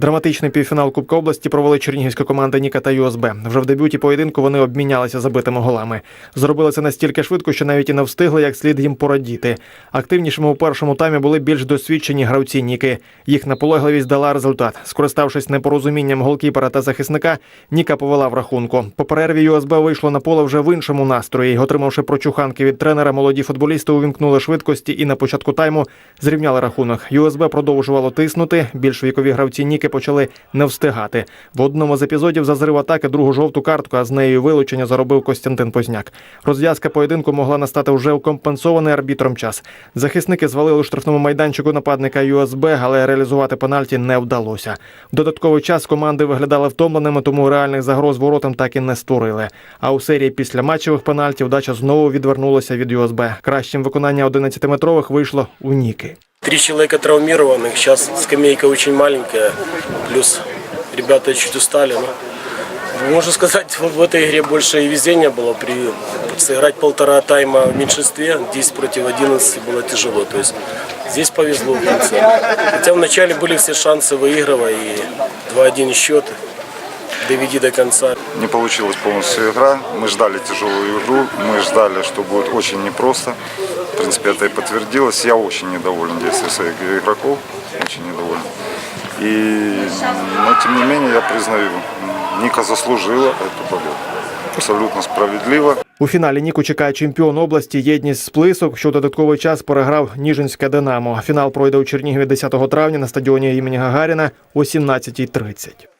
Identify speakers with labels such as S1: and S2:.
S1: Драматичний півфінал Кубка області провели чернігівська команда Ніка та ЮСБ. Вже в дебюті поєдинку вони обмінялися забитими голами. Зробили це настільки швидко, що навіть і не встигли як слід їм порадіти. Активнішими у першому таймі були більш досвідчені гравці Ніки. Їх наполегливість дала результат. Скориставшись непорозумінням голкіпера та захисника, Ніка повела в рахунку. По перерві ЮСБ вийшло на поле вже в іншому настрої. Отримавши прочуханки від тренера, молоді футболісти увімкнули швидкості і на початку тайму зрівняли рахунок. ЮСБ продовжувало тиснути. Більш вікові гравці Ніки почали не встигати. В одному з епізодів за зрив атаки другу жовту картку, а з нею вилучення заробив Костянтин Позняк. Розв'язка поєдинку могла настати вже у компенсований арбітром час. Захисники звалили у штрафному майданчику нападника ЮСБ, але реалізувати пенальті не вдалося. Додатковий час команди виглядали втомленими, тому реальних загроз воротам так і не створили. А у серії після матчевих пенальтів дача знову відвернулася від ЮСБ. Кращим виконання 11-метрових вийшло у Ніки.
S2: Три человека травмированных, сейчас скамейка очень маленькая, плюс ребята чуть устали. Но можно сказать, вот в этой игре больше и везения было. При... Сыграть полтора тайма в меньшинстве, 10 против 11 было тяжело. То есть здесь повезло в конце. Хотя вначале были все шансы выигрывая и 2-1 счет. Доведи до конца.
S3: Не получилась полностью игра. Мы ждали тяжелую игру. Мы ждали, что будет очень непросто. В принципе, это и подтвердилось. Я очень недоволен действием своих игроков. Очень недоволен. И, но, тем не менее, я признаю, Ника заслужила эту победу. Абсолютно справедливо.
S1: У фіналі Ніку чекає чемпіон області єдність сплисок, що у додатковий час переграв Ніжинське Динамо. Фінал пройде у Чернігові 10 травня на стадіоні імені Гагаріна о 17.30.